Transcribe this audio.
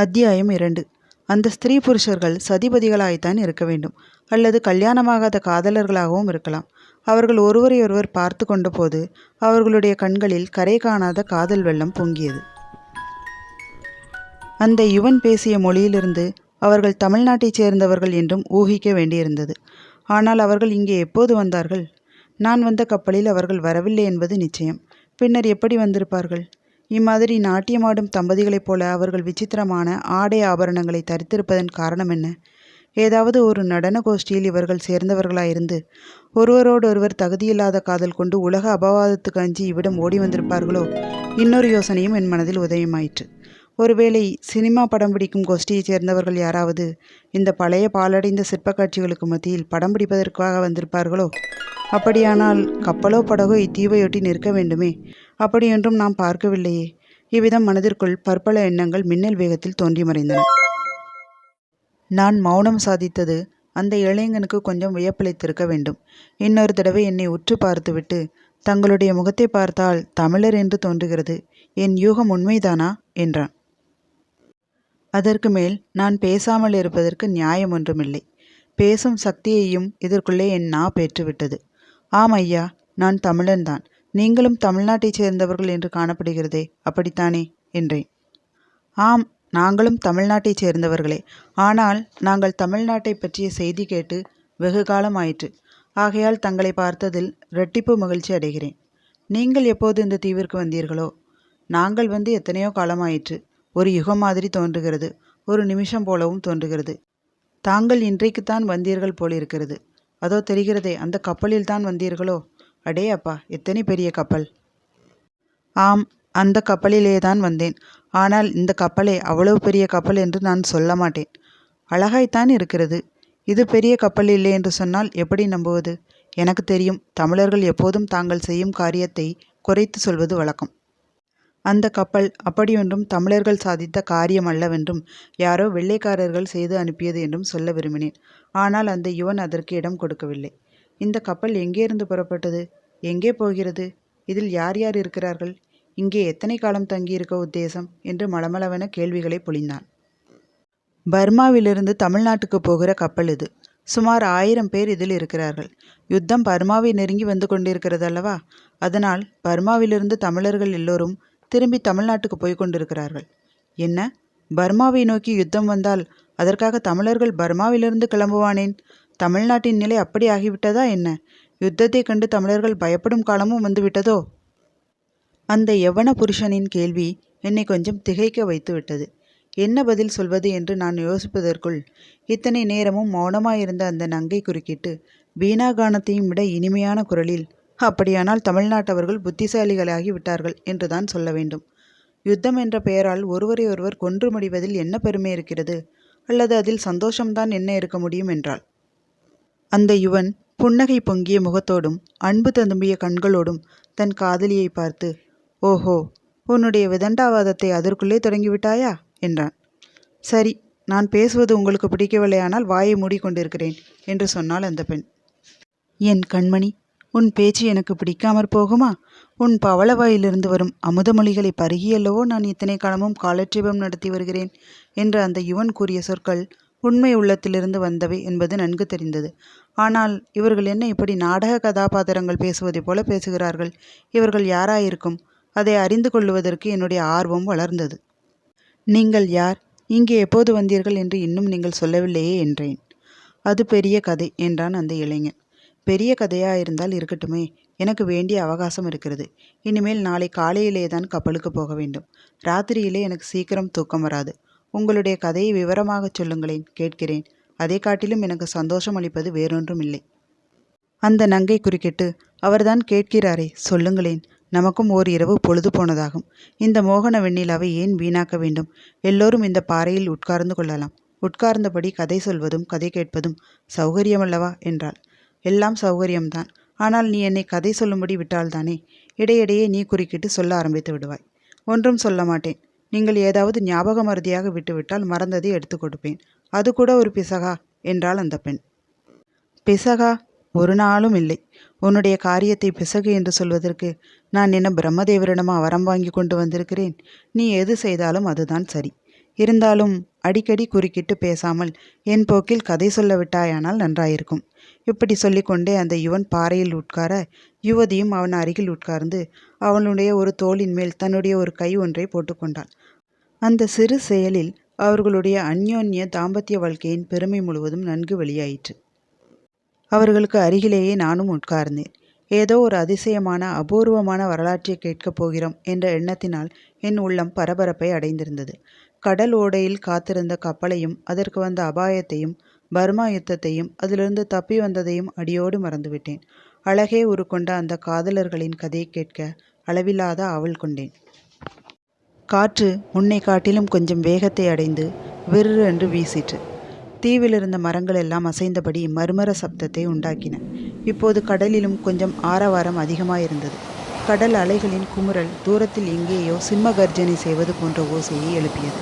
அத்தியாயம் இரண்டு. அந்த ஸ்திரீ புருஷர்கள் சதிபதிகளாய்த்தான் இருக்க வேண்டும். அல்லது கல்யாணமாகாத காதலர்களாகவும் இருக்கலாம். அவர்கள் ஒருவரையொருவர் பார்த்து கொண்டபோது அவர்களுடைய கண்களில் கரை காணாத காதல் வெள்ளம் பொங்கியது. அந்த யுவன் பேசிய மொழியிலிருந்து அவர்கள் தமிழ்நாட்டைச் சேர்ந்தவர்கள் என்றும் ஊகிக்க வேண்டியிருந்தது. ஆனால் அவர்கள் இங்கே எப்போது வந்தார்கள்? நான் வந்த கப்பலில் அவர்கள் வரவில்லை என்பது நிச்சயம். பின்னர் எப்படி வந்திருப்பார்கள்? இம்மாதிரி நாட்டியமாடும் தம்பதிகளைப் போல அவர்கள் விசித்திரமான ஆடை ஆபரணங்களை தரித்திருப்பதன் காரணம் என்ன? ஏதாவது ஒரு நடன கோஷ்டியில் இவர்கள் சேர்ந்தவர்களாயிருந்து ஒருவரோடொருவர் தகுதியில்லாத காதல் கொண்டு உலக அபவாதத்துக்கு அஞ்சி இவ்விடம் ஓடி வந்திருப்பார்களோ? இன்னொரு யோசனையும் என் மனதில் உதயமாயிற்று. ஒருவேளை சினிமா படம் பிடிக்கும் கோஷ்டியைச் சேர்ந்தவர்கள் யாராவது இந்த பழைய பாழடைந்த சிற்பக் காட்சிகளுக்கு மத்தியில் படம் பிடிப்பதற்காக வந்திருப்பார்களோ? அப்படியானால் கப்பலோ படகோ இத்தீவையொட்டி நிற்க வேண்டுமே. அப்படியொன்றும் நாம் பார்க்கவில்லையே. இவ்விதம் மனதிற்குள் பற்பல எண்ணங்கள் மின்னல் வேகத்தில் தோன்றி மறைந்தன. நான் மௌனம் சாதித்தது அந்த இளைஞனுக்கு கொஞ்சம் வியப்பளித்திருக்க வேண்டும். இன்னொரு தடவை என்னை உற்று பார்த்துவிட்டு தங்களுடைய முகத்தை பார்த்தால் தமிழர் என்று தோன்றுகிறது என் யூகம் உண்மைதானா? என்றான். அதற்கு மேல் நான் பேசாமல் இருப்பதற்கு நியாயம் ஒன்றுமில்லை. பேசும் சக்தியையும் இதற்குள்ளே என் நா பெற்றுவிட்டது. ஆம் ஐயா நான் தமிழன்தான். நீங்களும் தமிழ்நாட்டைச் சேர்ந்தவர்கள் என்று காணப்படுகிறதே அப்படித்தானே? என்றேன். ஆம் நாங்களும் தமிழ்நாட்டைச் சேர்ந்தவர்களே. ஆனால் நாங்கள் தமிழ்நாட்டை பற்றிய செய்தி கேட்டு வெகு காலம் ஆயிற்று. ஆகையால் தங்களை பார்த்ததில் இரட்டிப்பு மகிழ்ச்சி அடைகிறேன். நீங்கள் எப்போது இந்த தீவிற்கு வந்தீர்களோ? நாங்கள் வந்து எத்தனையோ காலமாயிற்று ஒரு யுகம் மாதிரி தோன்றுகிறது. ஒரு நிமிஷம் போலவும் தோன்றுகிறது. தாங்கள் இன்றைக்குத்தான் வந்தீர்கள் போலிருக்கிறது. அதோ தெரிகிறதே அந்த கப்பலில் தான் வந்தீர்களோ? அடே அப்பா எத்தனை பெரிய கப்பல்? ஆம் அந்த கப்பலிலே தான் வந்தேன். ஆனால் இந்த கப்பலை அவ்வளவு பெரிய கப்பல் என்று நான் சொல்ல மாட்டேன். அழகாய்த்தான் இருக்கிறது. இது பெரிய கப்பல் இல்லை என்று சொன்னால் எப்படி நம்புவது? எனக்கு தெரியும் தமிழர்கள் எப்போதும் தாங்கள் செய்யும் காரியத்தை குறைத்து சொல்வது வழக்கம். அந்த கப்பல் அப்படியொன்றும் தமிழர்கள் சாதித்த காரியம் அல்லவென்றும் யாரோ வெள்ளைக்காரர்கள் செய்து அனுப்பியது என்றும் சொல்ல விரும்பினேன். ஆனால் அந்த யுவன் அதற்கு இடம் கொடுக்கவில்லை. இந்த கப்பல் எங்கேருந்து புறப்பட்டது? எங்கே போகிறது? இதில் யார் யார் இருக்கிறார்கள்? இங்கே எத்தனை காலம் தங்கியிருக்க உத்தேசம்? என்று மளமளவென கேள்விகளை பொழிந்தான். பர்மாவிலிருந்து தமிழ்நாட்டுக்கு போகிற கப்பல் இது. சுமார் ஆயிரம் பேர் இதில் இருக்கிறார்கள். யுத்தம் பர்மாவை நெருங்கி வந்து கொண்டிருக்கிறது அல்லவா? அதனால் பர்மாவிலிருந்து தமிழர்கள் எல்லோரும் திரும்பி தமிழ்நாட்டுக்கு போய் கொண்டிருக்கிறார்கள். என்ன? பர்மாவை நோக்கி யுத்தம் வந்தால் அதற்காக தமிழர்கள் பர்மாவிலிருந்து கிளம்புவானேன்? தமிழ்நாட்டின் நிலை அப்படி ஆகிவிட்டதா என்ன? யுத்தத்தை கண்டு தமிழர்கள் பயப்படும் காலமும் வந்துவிட்டதோ அந்த யவன புருஷனின் கேள்வி என்னை கொஞ்சம் திகைக்க வைத்துவிட்டது என்ன பதில் சொல்வது என்று நான் யோசிப்பதற்குள் இத்தனை நேரமும் மௌனமாயிருந்த அந்த நங்கை குறுக்கிட்டு வீணாகானத்தையும் விட இனிமையான குரலில் அப்படியானால் தமிழ்நாட்டவர்கள் புத்திசாலிகளாகி விட்டார்கள் என்றுதான் சொல்ல வேண்டும். யுத்தம் என்ற பெயரால் ஒருவரை ஒருவர் கொன்று முடிவதில் என்ன பெருமை இருக்கிறது? அல்லது அதில் சந்தோஷம்தான் என்ன இருக்க முடியும் என்றாள். அந்த யுவன் புன்னகை பொங்கிய முகத்தோடும் அன்பு ததும்பிய கண்களோடும் தன் காதலியை பார்த்து ஓஹோ உன்னுடைய விதண்டாவாதத்தை அதற்குள்ளே தொடங்கிவிட்டாயா? என்றான். சரி நான் பேசுவது உங்களுக்கு பிடிக்கவில்லையானால் வாயை மூடிக்கொண்டிருக்கிறேன் என்று சொன்னாள் அந்த பெண். என் கண்மணி உன் பேச்சு எனக்கு பிடிக்காமற் போகுமா? உன் பவளவாயிலிருந்து வரும் அமுதமொழிகளை பருகியல்லவோ நான் இத்தனை காலமும் காலட்சேபம் நடத்தி வருகிறேன்? என்று அந்த யுவன் கூறிய சொற்கள் உண்மை உள்ளத்திலிருந்து வந்தவை என்பது நன்கு தெரிந்தது. ஆனால் இவர்கள் என்ன இப்படி நாடக கதாபாத்திரங்கள் பேசுவதைப் போல பேசுகிறார்கள்? இவர்கள் யாராயிருக்கும்? அதை அறிந்து கொள்ளுவதற்கு என்னுடைய ஆர்வம் வளர்ந்தது. நீங்கள் யார்? இங்கே எப்போது வந்தீர்கள் என்று இன்னும் நீங்கள் சொல்லவில்லையே என்றேன். அது பெரிய கதை என்றான் அந்த இளைஞன். பெரிய கதையா இருந்தால் இருக்கட்டுமே. எனக்கு வேண்டிய அவகாசம் இருக்கிறது. இனிமேல் நாளை காலையிலே தான் கப்பலுக்கு போக வேண்டும். ராத்திரியிலே எனக்கு சீக்கிரம் தூக்கம் வராது. உங்களுடைய கதையை விவரமாகச் சொல்லுங்களேன் கேட்கிறேன். அதை காட்டிலும் எனக்கு சந்தோஷம் அளிப்பது வேறொன்றும் இல்லை அந்த நங்கை குறுக்கிட்டு அவர்தான் கேட்கிறாரே சொல்லுங்களேன். நமக்கும் ஓர் இரவு பொழுது போனதாகும். இந்த மோகன வெண்ணிலாவை ஏன் வீணாக்க வேண்டும்? எல்லோரும் இந்த பாறையில் உட்கார்ந்து கொள்ளலாம். உட்கார்ந்தபடி கதை சொல்வதும் கதை கேட்பதும் சௌகரியமல்லவா? என்றாள். எல்லாம் சௌகரியம்தான். ஆனால் நீ என்னை கதை சொல்லும்படி விட்டால்தானே? இடையிடையே நீ குறுக்கிட்டு சொல்ல ஆரம்பித்து விடுவாய். ஒன்றும் சொல்ல மாட்டேன். நீங்கள் ஏதாவது ஞாபக மருதியாக விட்டுவிட்டால் மறந்ததை எடுத்து கொடுப்பேன். அது கூட ஒரு பிசகா என்றாள் அந்த பெண். பிசகா ஒரு நாளும் இல்லை. உன்னுடைய காரியத்தை பிசகு என்று சொல்வதற்கு நான் என்ன பிரம்மதேவரிடமா வரம் வாங்கி கொண்டு வந்திருக்கிறேன்? நீ எது செய்தாலும் அதுதான் சரி. இருந்தாலும் அடிக்கடி குறுக்கிட்டு பேசாமல் என் போக்கில் கதை சொல்ல விட்டாயானால் நன்றாயிருக்கும். இப்படி சொல்லிக்கொண்டே அந்த யுவன் பாறையில் உட்கார யுவதியும் அவன் அருகில் உட்கார்ந்து அவனுடைய ஒரு தோளின் மேல் தன்னுடைய ஒரு கை ஒன்றை போட்டுக்கொண்டாள். அந்த சிறு செயலில் அவர்களுடைய அந்யோன்ய தாம்பத்திய வாழ்க்கையின் பெருமை முழுவதும் நன்கு வெளியாயிற்று. அவர்களுக்கு அருகிலேயே நானும் உட்கார்ந்தேன். ஏதோ ஒரு அதிசயமான அபூர்வமான வரலாற்றை கேட்கப் போகிறோம் என்ற எண்ணத்தினால் என் உள்ளம் பரபரப்பை அடைந்திருந்தது. கடல் ஓடையில் காத்திருந்த கப்பலையும் அதற்கு வந்த அபாயத்தையும் பர்மா யுத்தத்தையும் அதிலிருந்து தப்பி வந்ததையும் அடியோடு மறந்துவிட்டேன். அழகே உருக்கொண்ட அந்த காதலர்களின் கதையை கேட்க அளவில்லாத ஆவல் கொண்டேன். காற்று முன்னை காட்டிலும் கொஞ்சம் வேகத்தை அடைந்து விற்று என்று வீசிற்று. தீவிலிருந்த மரங்கள் எல்லாம் அசைந்தபடி மர்மர சப்தத்தை உண்டாக்கின. இப்போது கடலிலும் கொஞ்சம் ஆரவாரம் அதிகமாயிருந்தது. கடல் அலைகளின் குமுறல் தூரத்தில் எங்கேயோ சிம்ம கர்ஜனை செய்வது போன்ற ஓசையை எழுப்பியது.